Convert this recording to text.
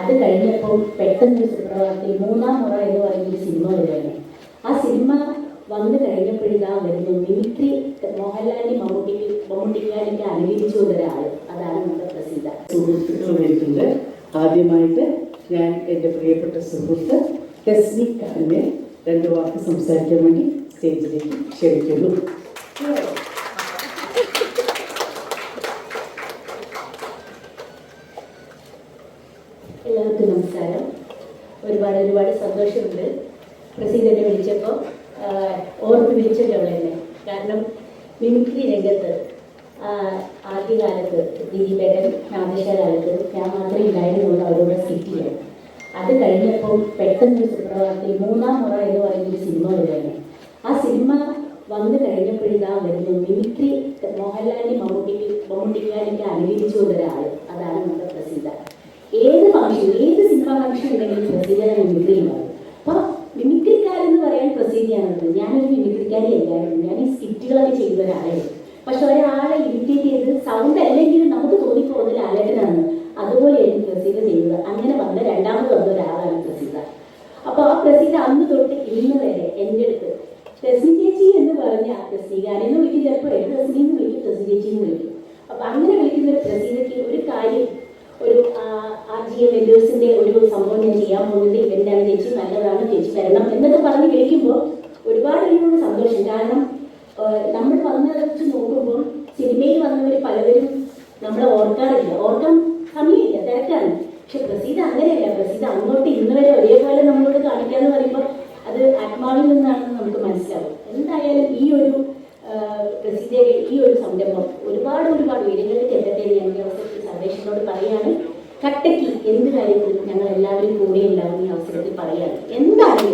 അത് കഴിഞ്ഞപ്പോൾ പെട്ടെന്ന് സുപ്രഭാതത്തിൽ മൂന്നാം മുറ എന്ന് പറയുന്ന ഒരു സിനിമ വരുന്നു ആ സിനിമ വന്നു കഴിഞ്ഞപ്പോഴിതാ വരുന്നു. മിമിക്രി മോഹൻലാലിന്റെ മമ്മൂട്ടി മമ്മൂട്ടിക്കാരന്റെ അനുകരിച്ചു ഒരാൾ അതാണ് നമ്മുടെ പ്രസിദ്ധ. സുഹൃത്തുക്കൾ വരുന്നുണ്ട് ആദ്യമായിട്ട് ഞാൻ എന്റെ പ്രിയപ്പെട്ട സുഹൃത്ത് ടെസ്മി കാലിനെ രണ്ട് വാക്ക് സംസാരിക്കാൻ വേണ്ടി സ്റ്റേജിലേക്ക് ക്ഷണിക്കുന്നു. എല്ലാവർക്കും നമസ്കാരം. ഒരുപാട് ഒരുപാട് സന്തോഷമുണ്ട്. പ്രസീതനെ വിളിച്ചപ്പോൾ ഓർത്ത് വിളിച്ചല്ലോ എന്നെ കാരണം മിമിക്രി രംഗത്ത് ആദ്യകാലത്ത് ദിലീപേട്ടൻ കാലത്ത് ഞാൻ മാത്രമേ ഉണ്ടായിരുന്നുള്ളൂ അവരോട് സ്കിറ്റ് ചെയ്യാൻ. അത് കഴിഞ്ഞപ്പോൾ പെട്ടെന്ന് സുപ്രഭാതത്തിൽ മൂന്നാം മുറ എന്ന് പറയുന്ന ഒരു സിനിമ വരുന്നത് ആ സിനിമ വന്നു കഴിഞ്ഞപ്പോഴിതാ വരുന്നു മിമിക്രി മോഹൻലാലിനെ മമ്മൂട്ടി മമ്മൂട്ടിക്കാരന്റെ അനുകരിച്ചു ഒരാൾ അതാണ് നമ്മുടെ പ്രസിദ്ധ ഫംഗ്ഷൻ ഉണ്ടെങ്കിലും പ്രസിദ്ധനെ മിമിക്രി ഉണ്ടാവും. അപ്പോൾ മിമിക്രിക്കാരെന്ന് പറയാൻ പ്രസിദ്ധിയാണുള്ളത് ഞാനൊരു മിമിക്രിക്കാരി അല്ലായിരുന്നു ഞാൻ ഈ സ്കിറ്റുകളൊക്കെ ചെയ്ത ഒരാളായിരുന്നു പക്ഷെ ഒരാളെ ഇമിറ്റേറ്റ് ചെയ്ത് സൗണ്ട് അല്ലെങ്കിലും നമുക്ക് തോന്നിപ്പോകുന്ന ലാലേട്ടനാണ്. അതുപോലെയായിരുന്നു പ്രസീത ചെയ്തത് അങ്ങനെ വന്ന രണ്ടാമത് വന്ന ഒരാളാണ് പ്രസീത. അപ്പോൾ ആ പ്രസീത അന്ന് തൊട്ട് ഇന്ന് വരെ എന്റെ അടുത്ത് ചേച്ചി എന്ന് പറഞ്ഞ എന്ന് വിളിക്കും. ചിലപ്പോൾ ടെസ്മി എന്ന് വിളിക്കും എന്ന് വിളിക്കും. അപ്പൊ അങ്ങനെ വിളിക്കുന്ന ഒരു പ്രസീതയ്ക്ക് ഒരു കാര്യം ഒരു ആർ ജി എം വെല്ലേഴ്സിന്റെ ഒരു സംഭവം ഞാൻ ചെയ്യാൻ പോകുന്നത് ഇവന്റാണ്. ചേച്ചി നല്ലതാണ് ചേച്ചി വരണം എന്നൊക്കെ പറഞ്ഞ് വിളിക്കുമ്പോൾ ഒരുപാട് എന്നോട് സന്തോഷം. കാരണം നമ്മൾ വന്ന വെച്ച് നോക്കുമ്പോൾ സിനിമയിൽ വന്നവർ പലവരും നമ്മളെ ഓർക്കാറില്ല. ഓർക്കാൻ സമയമില്ല തിരക്കാണ്. പക്ഷെ പ്രസീത അങ്ങനെയല്ല. പ്രസീത അങ്ങോട്ട് ഇന്ന് വരെ ഒരേപോലെ നമ്മളോട് കാണിക്കുക എന്ന് പറയുമ്പോൾ അത് ആത്മാവിൽ നിന്നാണെന്ന് നമുക്ക് മനസ്സിലാവും. എന്തായാലും ഈ ഒരു പ്രസീതയുടെ ഈ ഒരു സംരംഭം ഒരുപാട് ഒരുപാട് ഉയരങ്ങളിലേക്ക് എത്തട്ടെ അവസരത്തിൽ പറയാണ് കട്ടയ്ക്ക് എന്ത് കാര്യത്തിലും ഞങ്ങൾ എല്ലാവരും കൂടെ ഉണ്ടാവും ഈ അവസരത്തിൽ പറയാണ്. ഉണ്ടായിരിക്കും